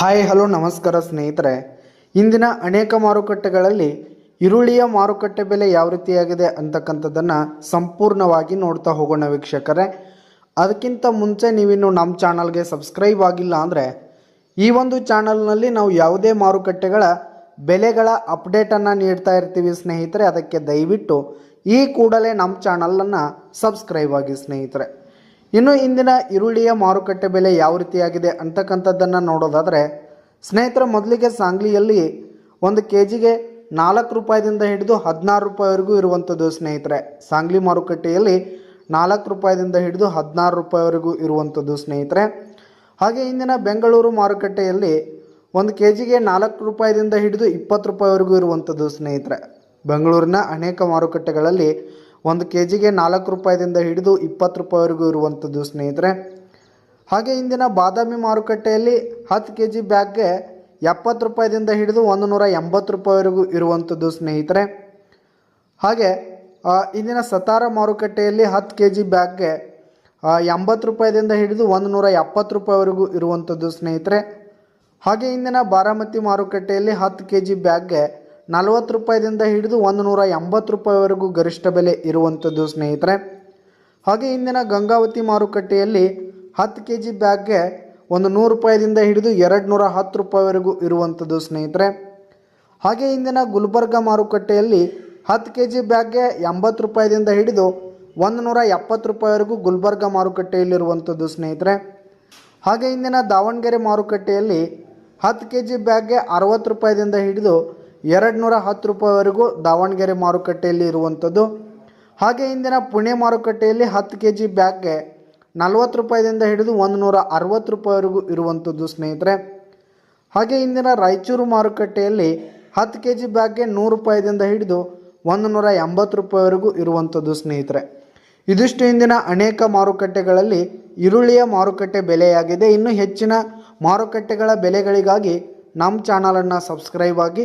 Hi, hello, ನಮಸ್ಕಾರ ಸ್ನೇಹಿತರೆ. ಇಂದಿನ ಅನೇಕ ಮಾರುಕಟ್ಟೆಗಳಲ್ಲಿ ಈರುಳ್ಳಿಯ ಮಾರುಕಟ್ಟೆ ಬೆಲೆ ಯಾವ ರೀತಿಯಾಗಿದೆ ಅಂತಕ್ಕಂಥದ್ದನ್ನು ಸಂಪೂರ್ಣವಾಗಿ ನೋಡ್ತಾ ಹೋಗೋಣ ವೀಕ್ಷಕರೇ. ಅದಕ್ಕಿಂತ ಮುಂಚೆ ನೀವಿನ್ನು ನಮ್ಮ ಚಾನಲ್ಗೆ ಸಬ್ಸ್ಕ್ರೈಬ್ ಆಗಿಲ್ಲ ಅಂದರೆ ಈ ಒಂದು ಚಾನಲ್ನಲ್ಲಿ ನಾವು ಯಾವುದೇ ಮಾರುಕಟ್ಟೆಗಳ ಬೆಲೆಗಳ ಅಪ್ಡೇಟನ್ನು ನೀಡ್ತಾ ಇರ್ತೀವಿ ಸ್ನೇಹಿತರೆ. ಅದಕ್ಕೆ ದಯವಿಟ್ಟು ಈ ಕೂಡಲೇ ನಮ್ಮ ಚಾನಲನ್ನು ಸಬ್ಸ್ಕ್ರೈಬ್ ಆಗಿ ಸ್ನೇಹಿತರೆ. ಇನ್ನು ಇಂದಿನ ಈರುಳ್ಳಿಯ ಮಾರುಕಟ್ಟೆ ಬೆಲೆ ಯಾವ ರೀತಿಯಾಗಿದೆ ಅಂತಕ್ಕಂಥದ್ದನ್ನು ನೋಡೋದಾದರೆ, ಸ್ನೇಹಿತರ, ಮೊದಲಿಗೆ ಸಾಂಗ್ಲಿಯಲ್ಲಿ ಒಂದು ಕೆ ಜಿಗೆ ನಾಲ್ಕು ರೂಪಾಯಿದಿಂದ ಹಿಡಿದು ಹದಿನಾರು ರೂಪಾಯಿವರೆಗೂ ಇರುವಂಥದ್ದು ಸ್ನೇಹಿತರೆ. ಸಾಂಗ್ಲಿ ಮಾರುಕಟ್ಟೆಯಲ್ಲಿ ನಾಲ್ಕು ರೂಪಾಯಿದಿಂದ ಹಿಡಿದು ಹದಿನಾರು ರೂಪಾಯಿವರೆಗೂ ಇರುವಂಥದ್ದು ಸ್ನೇಹಿತರೆ. ಹಾಗೆ ಇಂದಿನ ಬೆಂಗಳೂರು ಮಾರುಕಟ್ಟೆಯಲ್ಲಿ ಒಂದು ಕೆ ಜಿಗೆ ನಾಲ್ಕು ರೂಪಾಯಿದಿಂದ ಹಿಡಿದು ಇಪ್ಪತ್ತು ರೂಪಾಯಿವರೆಗೂ ಇರುವಂಥದ್ದು ಸ್ನೇಹಿತರೆ. ಬೆಂಗಳೂರಿನ ಅನೇಕ ಮಾರುಕಟ್ಟೆಗಳಲ್ಲಿ ಒಂದು ಕೆ ಜಿಗೆ ನಾಲ್ಕು ರೂಪಾಯಿದಿಂದ ಹಿಡಿದು ಇಪ್ಪತ್ತು ರೂಪಾಯಿವರೆಗೂ ಇರುವಂಥದ್ದು ಸ್ನೇಹಿತರೆ. ಹಾಗೆ ಇಂದಿನ ಬಾದಾಮಿ ಮಾರುಕಟ್ಟೆಯಲ್ಲಿ ಹತ್ತು ಕೆ ಜಿ ಬ್ಯಾಗ್ಗೆ ಎಪ್ಪತ್ತು ರೂಪಾಯಿದಿಂದ ಹಿಡಿದು ಒಂದು ನೂರ ಎಂಬತ್ತು ರೂಪಾಯಿವರೆಗೂ ಇರುವಂಥದ್ದು ಸ್ನೇಹಿತರೆ. ಹಾಗೆ ಇಂದಿನ ಸತಾರ ಮಾರುಕಟ್ಟೆಯಲ್ಲಿ ಹತ್ತು ಕೆ ಜಿ ಬ್ಯಾಗ್ಗೆ ಎಂಬತ್ತು ರೂಪಾಯಿದಿಂದ ಹಿಡಿದು ಒಂದು ನೂರ ಎಪ್ಪತ್ತು ರೂಪಾಯಿವರೆಗೂ ಇರುವಂಥದ್ದು ಸ್ನೇಹಿತರೆ. ಹಾಗೆ ಇಂದಿನ ಬಾರಾಮತಿ ಮಾರುಕಟ್ಟೆಯಲ್ಲಿ ಹತ್ತು ಕೆ ಜಿ ಬ್ಯಾಗ್ಗೆ ನಲವತ್ತು ರೂಪಾಯಿದಿಂದ ಹಿಡಿದು ಒಂದು ನೂರ ಎಂಬತ್ತು ರೂಪಾಯಿವರೆಗೂ ಗರಿಷ್ಠ ಬೆಲೆ ಇರುವಂಥದ್ದು ಸ್ನೇಹಿತರೆ. ಹಾಗೆ ಇಂದಿನ ಗಂಗಾವತಿ ಮಾರುಕಟ್ಟೆಯಲ್ಲಿ ಹತ್ತು ಕೆ ಜಿ ಬ್ಯಾಗ್ಗೆ ಒಂದು ನೂರು ರೂಪಾಯಿದಿಂದ ಹಿಡಿದು ಎರಡು ನೂರ ಹತ್ತು ರೂಪಾಯಿವರೆಗೂ ಇರುವಂಥದ್ದು ಸ್ನೇಹಿತರೆ. ಹಾಗೆ ಇಂದಿನ ಗುಲ್ಬರ್ಗ ಮಾರುಕಟ್ಟೆಯಲ್ಲಿ ಹತ್ತು ಕೆ ಜಿ ಬ್ಯಾಗ್ಗೆ ಎಂಬತ್ತು ರೂಪಾಯಿದಿಂದ ಹಿಡಿದು ಒಂದು ನೂರ ಎಪ್ಪತ್ತು ರೂಪಾಯಿವರೆಗೂ ಗುಲ್ಬರ್ಗ ಮಾರುಕಟ್ಟೆಯಲ್ಲಿರುವಂಥದ್ದು ಸ್ನೇಹಿತರೆ. ಹಾಗೆ ಇಂದಿನ ದಾವಣಗೆರೆ ಮಾರುಕಟ್ಟೆಯಲ್ಲಿ ಹತ್ತು ಕೆ ಜಿ ಬ್ಯಾಗ್ಗೆ ಅರವತ್ತು ರೂಪಾಯಿದಿಂದ ಹಿಡಿದು ಎರಡು ನೂರ ಹತ್ತು ರೂಪಾಯಿವರೆಗೂ ದಾವಣಗೆರೆ ಮಾರುಕಟ್ಟೆಯಲ್ಲಿ ಇರುವಂಥದ್ದು. ಹಾಗೆ ಇಂದಿನ ಪುಣೆ ಮಾರುಕಟ್ಟೆಯಲ್ಲಿ ಹತ್ತು ಕೆ ಜಿ ಬ್ಯಾಗ್ಗೆ ನಲವತ್ತು ರೂಪಾಯಿದಿಂದ ಹಿಡಿದು ಒಂದು ನೂರ ಅರವತ್ತು ರೂಪಾಯಿವರೆಗೂ ಇರುವಂಥದ್ದು ಸ್ನೇಹಿತರೆ. ಹಾಗೆ ಇಂದಿನ ರಾಯಚೂರು ಮಾರುಕಟ್ಟೆಯಲ್ಲಿ ಹತ್ತು ಕೆ ಜಿ ಬ್ಯಾಗ್ಗೆ ನೂರು ರೂಪಾಯಿದಿಂದ ಹಿಡಿದು ಒಂದು ನೂರ ಎಂಬತ್ತು ರೂಪಾಯಿವರೆಗೂ ಇರುವಂಥದ್ದು ಸ್ನೇಹಿತರೆ. ಇದಿಷ್ಟು ಇಂದಿನ ಅನೇಕ ಮಾರುಕಟ್ಟೆಗಳಲ್ಲಿ ಈರುಳ್ಳಿಯ ಮಾರುಕಟ್ಟೆ ಬೆಲೆಯಾಗಿದೆ. ಇನ್ನು ಹೆಚ್ಚಿನ ಮಾರುಕಟ್ಟೆಗಳ ಬೆಲೆಗಳಿಗಾಗಿ ನಮ್ಮ ಚಾನಲನ್ನು ಸಬ್ಸ್ಕ್ರೈಬ್ ಆಗಿ